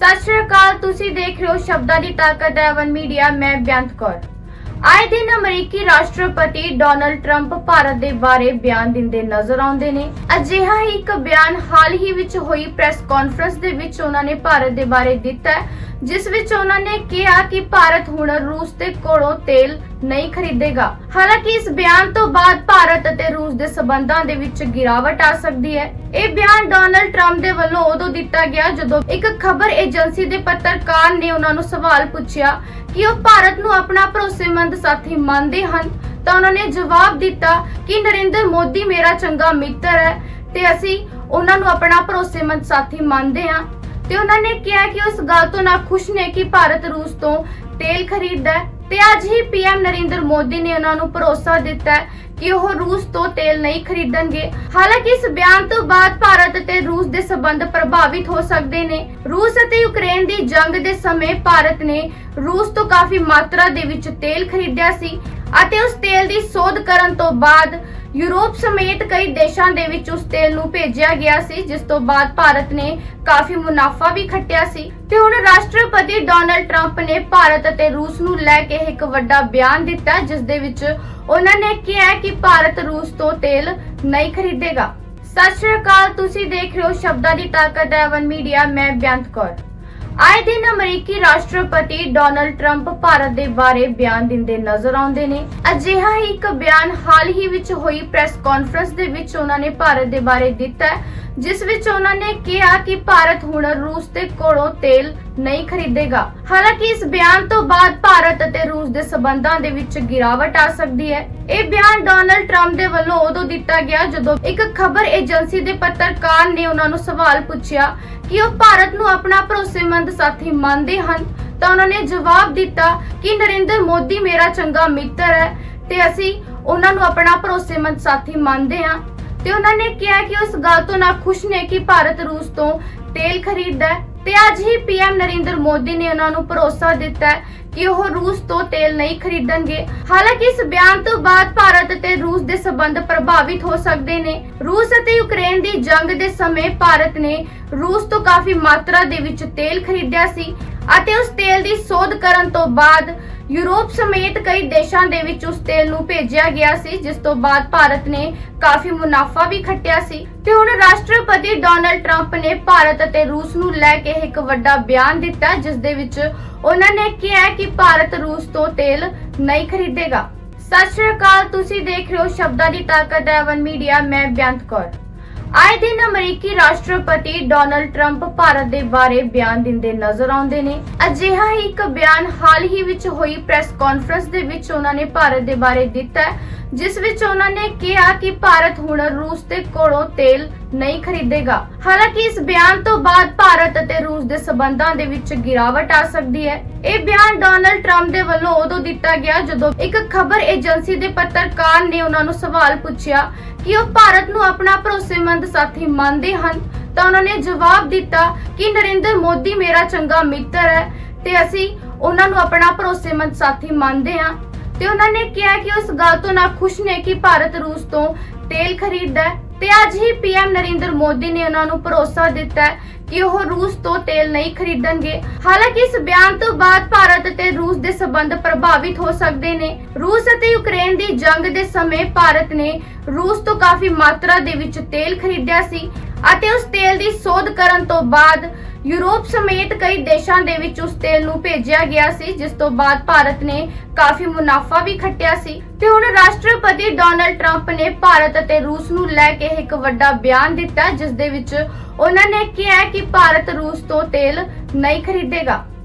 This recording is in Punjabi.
ਸਤਿ ਸ਼੍ਰੀ ਅਕਾਲ, ਤੁਸੀਂ ਦੇਖ ਰਹੇ ਹੋ ਸ਼ਬਦਾਂ ਦੀ ਤਾਕਤ ਐਵਨ ਮੀਡੀਆ, ਮੈਂ ਬੇਅੰਤ ਕੌਰ। ਆਏ ਦਿਨ ਅਮਰੀਕੀ ਰਾਸ਼ਟਰਪਤੀ ਡੋਨਲਡ ਟਰੰਪ ਭਾਰਤ ਦੇ ਬਾਰੇ ਬਿਆਨ ਦਿੰਦੇ ਨਜ਼ਰ ਆਉਂਦੇ ਨੇ। ਅਜਿਹਾ ਹੀ ਇੱਕ ਬਿਆਨ ਹਾਲ ਹੀ ਵਿੱਚ ਹੋਈ ਪ੍ਰੈਸ ਕਾਨਫਰੰਸ ਦੇ ਵਿੱਚ ਉਹਨਾਂ ਨੇ ਭਾਰਤ ਦੇ ਬਾਰੇ ਦਿੱਤਾ ਜਿਸ ਵਿੱਚ ਉਹਨਾਂ ਨੇ ਕਿਹਾ ਕਿ ਭਾਰਤ ਹੁਣ ਰੂਸ ਦੇ ਕੋਲੋਂ ਤੇਲ ਨਹੀਂ ਖਰੀਦੇਗਾ। ਹਾਲਾਂਕਿ ਇਸ ਬਿਆਨ ਤੋਂ ਬਾਅਦ ਭਾਰਤ ਅਤੇ ਰੂਸ ਦੇ ਸਬੰਧਾਂ ਦੇ ਵਿੱਚ ਗਿਰਾਵਟ ਆ ਸਕਦੀ ਹੈ। ਇਹ ਬਿਆਨ ਡੋਨਲਡ ਟਰੰਪ ਦੇ ਵੱਲੋਂ ਉਦੋਂ ਦਿੱਤਾ ਗਿਆ ਜਦੋਂ ਇੱਕ ਖਬਰ ਏਜੰਸੀ ਦੇ ਪੱਤਰਕਾਰ ਨੇ ਉਹਨਾਂ ਨੂੰ ਸਵਾਲ ਪੁੱਛਿਆ ਕਿ ਉਹ ਭਾਰਤ ਨੂੰ ਆਪਣਾ ਭਰੋਸੇਮੰਦ ਸਾਥੀ ਮੰਨਦੇ ਹਨ ਤਾਂ ਉਹਨਾਂ ਨੇ ਜਵਾਬ ਦਿੱਤਾ ਕਿ ਨਰਿੰਦਰ ਮੋਦੀ ਮੇਰਾ ਚੰਗਾ ਮਿੱਤਰ ਹੈ ਤੇ ਅਸੀਂ ਉਹਨਾਂ ਨੂੰ ਆਪਣਾ ਭਰੋਸੇਮੰਦ ਸਾਥੀ ਮੰਨਦੇ ਹਾਂ। ਤੇ ਉਹਨਾਂ ਨੇ ਕਿਹਾ ਕਿ ਉਸ ਗੱਲ ਤੋਂ ਨਾ ਖੁਸ਼ ਨੇ ਕਿ ਭਾਰਤ ਰੂਸ ਤੋਂ ਤੇਲ ਖਰੀਦਦਾ ਹੈ। ਤੇ ਅੱਜ ਹੀ ਪੀਐਮ ਨਰਿੰਦਰ ਮੋਦੀ ਨੇ ਉਹਨਾਂ ਨੂੰ ਭਰੋਸਾ ਦਿੱਤਾ ਹੈ ਕਿ ਉਹ ਰੂਸ ਤੋਂ ਤੇਲ ਨਹੀਂ ਖਰੀਦਣਗੇ। ਹਾਲਾਂਕਿ ਇਸ ਬਿਆਨ ਤੋਂ ਬਾਅਦ ਭਾਰਤ ਅਤੇ ਰੂਸ ਦੇ ਸਬੰਧ ਪ੍ਰਭਾਵਿਤ ਹੋ ਸਕਦੇ ਨੇ। ਰੂਸ ਅਤੇ ਯੂਕਰੇਨ ਦੀ ਜੰਗ ਦੇ ਸਮੇਂ ਭਾਰਤ ਨੇ ਰੂਸ ਤੋਂ ਕਾਫੀ ਮਾਤਰਾ ਦੇ ਵਿੱਚ ਤੇਲ ਖਰੀਦਿਆ ਸੀ ਅਤੇ ਉਸ ਤੇਲ ਦੀ ਸੋਧ ਕਰਨ ਤੋਂ ਬਾਅਦ ਯੂਰਪ ਸਮੇਤ ਕਈ ਦੇਸ਼ਾਂ ਦੇ ਵਿੱਚ ਉਸ ਤੇਲ ਨੂੰ ਭੇਜਿਆ ਗਿਆ ਸੀ, ਜਿਸ ਤੋਂ ਬਾਅਦ ਭਾਰਤ ਨੇ ਕਾਫੀ ਮੁਨਾਫਾ ਵੀ ਖੱਟਿਆ ਸੀ। ਤੇ ਹੁਣ ਰਾਸ਼ਟਰਪਤੀ ਡੋਨਲਡ ਟਰੰਪ ਨੇ ਭਾਰਤ ਅਤੇ ਰੂਸ ਨੂੰ ਲੈ ਕੇ ਇੱਕ ਵੱਡਾ ਬਿਆਨ ਦਿੱਤਾ, ਜਿਸ ਦੇ ਵਿੱਚ ਉਹਨਾਂ ਨੇ ਕਿਹਾ ਕਿ ਭਾਰਤ ਰੂਸ ਤੋਂ ਤੇਲ ਨਹੀਂ ਖਰੀਦੇਗਾ। ਸਤਿ ਸ਼੍ਰੀ ਅਕਾਲ, ਤੁਸੀਂ ਦੇਖ ਰਹੇ ਹੋ ਸ਼ਬਦਾਂ ਦੀ ਤਾਕਤ ਐਵਨ ਮੀਡੀਆ, ਮੈਂ ਬੇਅੰਤ ਕੌਰ। ਆਏ ਦਿਨ ਅਮਰੀਕੀ ਰਾਸ਼ਟਰਪਤੀ ਡੋਨਲਡ ਟਰੰਪ ਭਾਰਤ ਦੇ ਬਾਰੇ ਬਿਆਨ ਦਿੰਦੇ ਨਜ਼ਰ ਆਉਂਦੇ ਨੇ। ਅਜਿਹਾ ਹੀ ਇੱਕ ਬਿਆਨ ਹਾਲ ਹੀ ਵਿੱਚ ਹੋਈ ਪ੍ਰੈਸ ਕਾਨਫਰੰਸ ਦੇ ਵਿੱਚ ਉਹਨਾਂ ਨੇ ਭਾਰਤ ਦੇ ਬਾਰੇ ਦਿੱਤਾ ਜਿਸ ਵਿੱਚ ਉਹਨਾਂ ਨੇ ਕਿਹਾ ਕਿ ਭਾਰਤ ਹੁਣ ਰੂਸ ਦੇ ਕੋਲੋਂ ਤੇਲ ਨਹੀਂ ਖਰੀਦੇਗਾ। ਹਾਲਾਂਕਿ ਇਸ ਬਿਆਨ ਤੋਂ ਬਾਅਦ ਭਾਰਤ ਅਤੇ ਰੂਸ ਦੇ ਸਬੰਧਾਂ ਦੇ ਵਿੱਚ ਗਿਰਾਵਟ ਆ ਸਕਦੀ ਹੈ। ਇਹ ਬਿਆਨ ਡੋਨਲਡ ਟਰੰਪ ਦੇ ਵੱਲੋਂ ਉਦੋਂ ਦਿੱਤਾ ਗਿਆ ਜਦੋਂ ਇੱਕ ਖਬਰ ਏਜੰਸੀ ਦੇ ਪੱਤਰਕਾਰ ਨੇ ਉਹਨਾਂ ਨੂੰ ਸਵਾਲ ਪੁੱਛਿਆ ਕਿ ਉਹ ਭਾਰਤ ਨੂੰ ਆਪਣਾ ਭਰੋਸੇਮੰਦ ਸਾਥੀ ਮੰਨਦੇ ਹਨ ਤਾਂ ਉਹਨਾਂ ਨੇ ਜਵਾਬ ਦਿੱਤਾ ਕਿ ਨਰਿੰਦਰ ਮੋਦੀ ਮੇਰਾ ਚੰਗਾ ਮਿੱਤਰ ਹੈ ਤੇ ਅਸੀਂ ਉਹਨਾਂ ਨੂੰ ਆਪਣਾ ਭਰੋਸੇਮੰਦ ਸਾਥੀ ਮੰਨਦੇ ਹਾਂ। ਤੇ ਉਹਨਾਂ ਨੇ ਕਿਹਾ ਕਿ ਉਸ ਗੱਲ ਤੋਂ ਨਾ ਖੁਸ਼ ਨੇ ਕਿ ਭਾਰਤ ਰੂਸ ਤੋਂ ਤੇਲ ਖਰੀਦਦਾ ਹੈ। ਤੇ ਅੱਜ ਹੀ ਪੀਐਮ ਨਰਿੰਦਰ ਮੋਦੀ ਨੇ ਉਹਨਾਂ ਨੂੰ ਭਰੋਸਾ ਦਿੱਤਾ ਕਿ ਉਹ ਰੂਸ ਤੋਂ ਤੇਲ ਨਹੀਂ ਖਰੀਦਣਗੇ। ਹਾਲਾਂਕਿ ਇਸ ਬਿਆਨ ਤੋਂ ਬਾਅਦ ਭਾਰਤ ਅਤੇ ਰੂਸ ਦੇ ਸਬੰਧ ਪ੍ਰਭਾਵਿਤ ਹੋ ਸਕਦੇ ਨੇ। ਰੂਸ ਅਤੇ ਯੂਕਰੇਨ ਦੀ ਜੰਗ ਦੇ ਸਮੇਂ ਭਾਰਤ ਨੇ ਰੂਸ ਤੋਂ ਕਾਫੀ ਮਾਤਰਾ ਦੇ ਵਿੱਚ ਤੇਲ ਖਰੀਦਿਆ ਸੀ ਅਤੇ ਉਸ ਤੇਲ ਦੀ ਸੋਧ ਕਰਨ ਤੋਂ ਬਾਅਦ ਯੂਰਪ ਸਮੇਤ ਕਈ ਦੇਸ਼ਾਂ ਦੇ ਵਿੱਚ ਉਸ ਤੇਲ ਨੂੰ ਭੇਜਿਆ ਗਿਆ ਸੀ, ਜਿਸ ਤੋਂ ਬਾਅਦ ਭਾਰਤ ਨੇ ਕਾਫੀ ਮੁਨਾਫਾ ਵੀ ਖੱਟਿਆ ਸੀ। ਤੇ ਹੁਣ ਰਾਸ਼ਟਰਪਤੀ ਡੋਨਲਡ ਟਰੰਪ ਨੇ ਭਾਰਤ ਅਤੇ ਰੂਸ ਨੂੰ ਲੈ ਕੇ ਇੱਕ ਵੱਡਾ ਬਿਆਨ ਦਿੱਤਾ, ਜਿਸ ਦੇ ਵਿੱਚ ਉਹਨਾਂ ਨੇ ਕਿਹਾ ਕਿ ਭਾਰਤ ਰੂਸ ਤੋਂ ਤੇਲ ਨਹੀਂ ਖਰੀਦੇਗਾ। ਸਤਿ ਸ਼੍ਰੀ ਅਕਾਲ, ਤੁਸੀਂ ਦੇਖ ਰਹੇ ਹੋ ਸ਼ਬਦਾਂ ਦੀ ਤਾਕਤ ਐਵਨ ਮੀਡੀਆ, ਮੈਂ ਬੇਅੰਤ ਕੌਰ। ਆਏ ਦਿਨ ਅਮਰੀਕੀ ਰਾਸ਼ਟਰਪਤੀ ਡੋਨਲਡ ਟਰੰਪ ਭਾਰਤ ਦੇ ਬਾਰੇ ਬਿਆਨ ਦਿੰਦੇ ਨਜ਼ਰ ਆਉਂਦੇ ਨੇ। ਅਜਿਹਾ ਹੀ ਇੱਕ ਬਿਆਨ ਹਾਲ ਹੀ ਵਿੱਚ ਹੋਈ ਪ੍ਰੈਸ ਕਾਨਫਰੰਸ ਦੇ ਵਿੱਚ ਉਹਨਾਂ ਨੇ ਭਾਰਤ ਦੇ ਬਾਰੇ ਦਿੱਤਾ ਜਿਸ ਵਿੱਚ ਉਹਨਾਂ ਨੇ ਕਿਹਾ ਕਿ ਭਾਰਤ ਹੁਣ ਰੂਸ ਦੇ ਕੋਲੋਂ ਤੇਲ ਨਹੀਂ ਖਰੀਦੇਗਾ। ਹਾਲਾਂਕਿ ਇਸ ਬਿਆਨ ਤੋਂ ਬਾਅਦ ਭਾਰਤ ਅਤੇ ਰੂਸ ਦੇ ਸਬੰਧਾਂ ਦੇ ਵਿੱਚ ਗਿਰਾਵਟ ਆ ਸਕਦੀ ਹੈ। ਇਹ ਬਿਆਨ ਡੋਨਲਡ ਟਰੰਪ ਦੇ ਵੱਲੋਂ ਉਦੋਂ ਦਿੱਤਾ ਗਿਆ ਜਦੋਂ ਇੱਕ ਖਬਰ ਏਜੰਸੀ ਦੇ ਪੱਤਰਕਾਰ ਨੇ ਉਹਨਾਂ ਨੂੰ ਸਵਾਲ ਪੁੱਛਿਆ ਕਿ ਉਹ ਭਾਰਤ ਨੂੰ ਆਪਣਾ ਭਰੋਸੇਮੰਦ ਸਾਥੀ ਮੰਨਦੇ ਹਨ ਤਾਂ ਉਹਨਾਂ ਨੇ ਜਵਾਬ ਦਿੱਤਾ ਕਿ ਨਰਿੰਦਰ ਮੋਦੀ ਮੇਰਾ ਚੰਗਾ ਮਿੱਤਰ ਹੈ ਤੇ ਅਸੀਂ ਉਹਨਾਂ ਨੂੰ ਆਪਣਾ ਭਰੋਸੇਮੰਦ ਸਾਥੀ ਮੰਨਦੇ ਹਾਂ। ਤੇ ਉਹਨਾਂ ਨੇ ਕਿਹਾ ਕਿ ਉਸ ਗੱਲ ਤੋਂ ਨਾ ਖੁਸ਼ ਨੇ ਕਿ ਭਾਰਤ ਰੂਸ ਤੋਂ ਤੇਲ ਖਰੀਦਦਾ ਹੈ। ਤੇ ਅੱਜ ਹੀ ਪੀਐਮ ਨਰਿੰਦਰ ਮੋਦੀ ਨੇ ਉਹਨਾਂ ਨੂੰ ਭਰੋਸਾ ਦਿੱਤਾ ਹੈ ਕਿ ਉਹ ਰੂਸ ਤੋਂ ਤੇਲ ਨਹੀਂ ਖਰੀਦਣਗੇ। ਹਾਲਾਂਕਿ ਇਸ ਬਿਆਨ ਤੋਂ ਬਾਅਦ ਭਾਰਤ ਅਤੇ ਰੂਸ ਦੇ ਸਬੰਧ ਪ੍ਰਭਾਵਿਤ ਹੋ ਸਕਦੇ ਨੇ। ਰੂਸ ਅਤੇ ਯੂਕਰੇਨ ਦੀ ਜੰਗ ਦੇ ਸਮੇਂ ਭਾਰਤ ਨੇ ਰੂਸ ਤੋਂ ਕਾਫੀ ਮਾਤਰਾ ਦੇ ਵਿੱਚ ਤੇਲ ਖਰੀਦਿਆ ਸੀ ਅਤੇ ਉਸ ਤੇਲ ਦੀ ਸੋਧ ਕਰਨ ਤੋਂ ਬਾਅਦ ਯੂਰਪ ਸਮੇਤ ਕਈ ਦੇਸ਼ਾਂ ਦੇ ਵਿੱਚ ਉਸ ਤੇਲ ਨੂੰ ਭੇਜਿਆ ਗਿਆ ਸੀ, ਜਿਸ ਤੋਂ ਬਾਅਦ ਭਾਰਤ ਨੇ ਕਾਫੀ ਮੁਨਾਫਾ ਵੀ ਖੱਟਿਆ ਸੀ। ਤੇ ਹੁਣ ਰਾਸ਼ਟਰਪਤੀ ਡੋਨਲਡ ਟਰੰਪ ਨੇ ਭਾਰਤ ਅਤੇ ਰੂਸ ਨੂੰ ਲੈ ਕੇ ਇੱਕ ਵੱਡਾ ਬਿਆਨ ਦਿੱਤਾ, ਜਿਸ ਦੇ ਵਿੱਚ ਉਹਨਾਂ ਨੇ ਕਿਹਾ ਕਿ ਭਾਰਤ ਰੂਸ ਤੋਂ ਤੇਲ ਨਹੀਂ ਖਰੀਦੇਗਾ।